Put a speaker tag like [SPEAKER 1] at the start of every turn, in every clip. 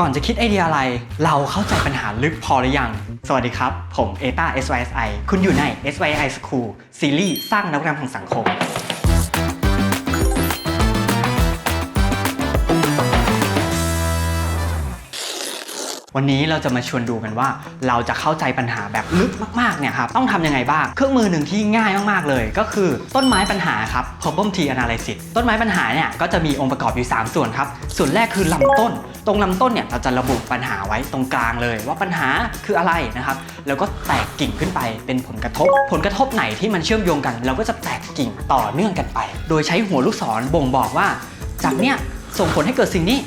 [SPEAKER 1] ก่อนจะคิดไอเดียอะไร เราเข้าใจปัญหาลึกพอหรือยัง สวัสดีครับ ผมเอต้า SYSI คุณอยู่ใน SYSI School ซีรีส์สร้างนวัตกรรมของสังคม วันนี้เราจะมาชวนดูกันว่า เราจะเข้าใจปัญหาแบบลึกมากๆเนี่ยครับต้องทำยังไงบ้าง เครื่องมือหนึ่งที่ง่ายมากๆเลย ก็คือต้นไม้ปัญหาครับ problem tree analysis ต้นไม้ปัญหาเนี่ยก็จะมีองค์ประกอบอยู่ 3 ส่วนครับ ส่วนแรกคือลำต้น ตรงลำต้นเนี่ยเราจะระบุปัญหาไว้ตรงกลางเลย ว่าปัญหาคืออะไรนะครับแล้วก็แตกกิ่งขึ้นไปเป็นผลกระทบ ผลกระทบไหนที่มันเชื่อมโยงกัน เราก็จะแตกกิ่งต่อเนื่องกันไป โดยใช้หัวลูกศรบ่งบอกว่าจากเนี้ยส่งผลให้เกิดสิ่งนี้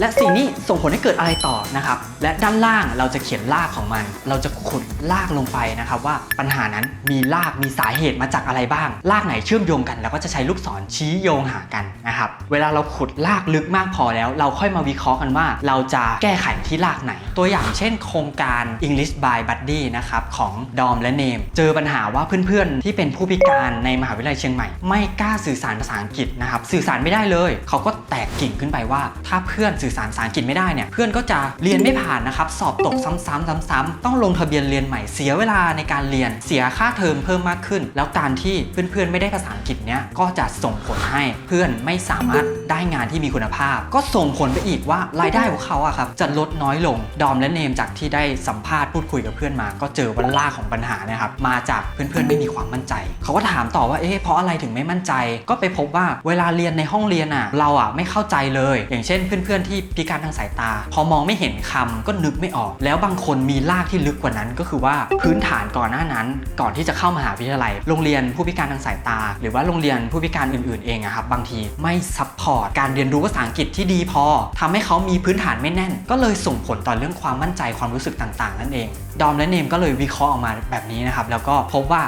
[SPEAKER 1] และสิ่งนี้ส่งผลให้เกิดอะไรต่อนะครับ และด้านล่างเราจะเขียนรากของมัน เราจะขุดรากลงไปนะครับ ว่าปัญหานั้นมีรากมีสาเหตุมาจากอะไรบ้างรากไหนเชื่อมโยงกันเราก็จะใช้ลูกศรชี้โยงหากันนะครับ เวลาเราขุดรากลึกมากพอแล้ว เราค่อยมาวิเคราะห์กันว่า เราจะแก้ไขที่รากไหน ตัวอย่างเช่น โครงการ English by Buddy นะครับของดอมและเนม เจอปัญหาว่าเพื่อนๆ ที่เป็นผู้พิการในมหาวิทยาลัยเชียงใหม่ ไม่กล้าสื่อสารภาษาอังกฤษนะครับสื่อสารไม่ได้เลย เขาก็แตกกิ่งขึ้นไปว่าถ้าเพื่อนสื่อสารภาษาอังกฤษไม่ได้เนี่ยเพื่อนก็จะเรียนไม่ผ่านนะครับสอบตกซ้ำๆซ้ำๆต้องลงทะเบียนเรียนใหม่เสียเวลาในการเรียนเสียค่าเทอมเพิ่มมากขึ้น แล้วการที่เพื่อนๆไม่ได้ภาษาอังกฤษเนี่ยก็จะส่งผลให้เพื่อนไม่สามารถได้งานที่มีคุณภาพ ก็ส่งผลไปอีกว่ารายได้ของเขาอะครับจะลดน้อยลงดอมและเนมจากที่ได้สัมภาษณ์พูดคุยกับเพื่อนมา ก็เจอว่าล่าของปัญหาเนะครับมาจากเพื่อนๆไม่มีความมั่นใจ เขาก็ถามต่อว่าเอ๊ะเพราะอะไรถึงไม่มั่นใจ ก็ไปพบว่าเวลาเรียนในห้องเรียนอะเราอะไม่เข้าใจเลย อย่างเช่นเพื่อนๆที่พิการทางสายตา พอมองไม่เห็นคำก็นึกไม่ออก แล้วบางคนมีลากที่ลึกกว่านั้น ก็คือว่าพื้นฐานก่อนหน้านั้น ก่อนที่จะเข้ามหาวิทยาลัย โรงเรียนผู้พิการทางสายตา หรือว่าโรงเรียนผู้พิการอื่นๆเองอะครับบางทีไม่ซัพพอร์ตการเรียนรู้ภาษาอังกฤษที่ดีพอทำให้เขามีพื้นฐานไม่แน่น ก็เลยส่งผลต่อเรื่องความมั่นใจความรู้สึกต่าง ๆ นั่นเอง ดอมและเนมก็เลยวิเคราะห์ออกมาแบบนี้นะครับแล้วก็พบว่า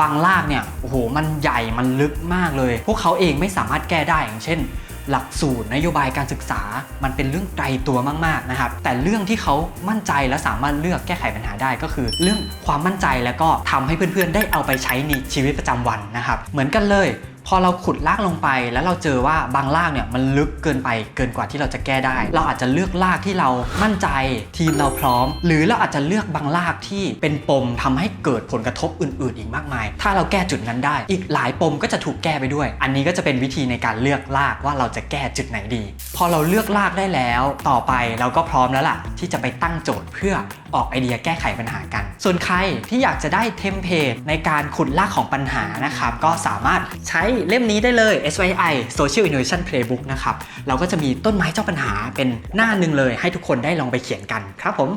[SPEAKER 1] บางลากเนี่ยโอ้โหมันใหญ่มันลึกมากเลย พวกเขาเองไม่สามารถแก้ได้อย่างเช่น หลักสูตรนโยบายการศึกษา มันเป็นเรื่องไกลตัวมากๆนะครับ แต่เรื่องที่เขามั่นใจและสามารถเลือกแก้ไขปัญหาได้ก็คือ เรื่องความมั่นใจแล้วก็ทำให้เพื่อนๆ ได้เอาไปใช้ในชีวิตประจำวันนะครับ เหมือนกันเลย พอเราขุดลากลงไป แล้วเราเจอว่าบางลากเนี่ยมันลึกเกินไปเกินกว่าที่เราจะแก้ได้ เราอาจจะเลือกลากที่เรามั่นใจทีมเราพร้อม หรือเราอาจจะเลือกบางลากที่เป็นปมทำให้เกิดผลกระทบอื่น ๆ อีกมากมาย ถ้าเราแก้จุดนั้นได้ อีกหลายปมก็จะถูกแก้ไปด้วย อันนี้ก็จะเป็นวิธีในการเลือกลากว่าเราจะแก้จุดไหนดี พอเราเลือกลากได้แล้ว ต่อไปเราก็พร้อมแล้วล่ะ ที่จะไปตั้งโจทย์เพื่อออกไอเดียแก้ไขปัญหากัน ส่วนใครที่อยากจะได้เทมเพลตในการขุดลากของปัญหานะครับก็สามารถใช้เล่มนี้ได้เลย SYI Social Innovation Playbook นะครับ เราก็จะมีต้นไม้เจ้าปัญหาเป็นหน้าหนึ่งเลย ให้ทุกคนได้ลองไปเขียนกันครับผม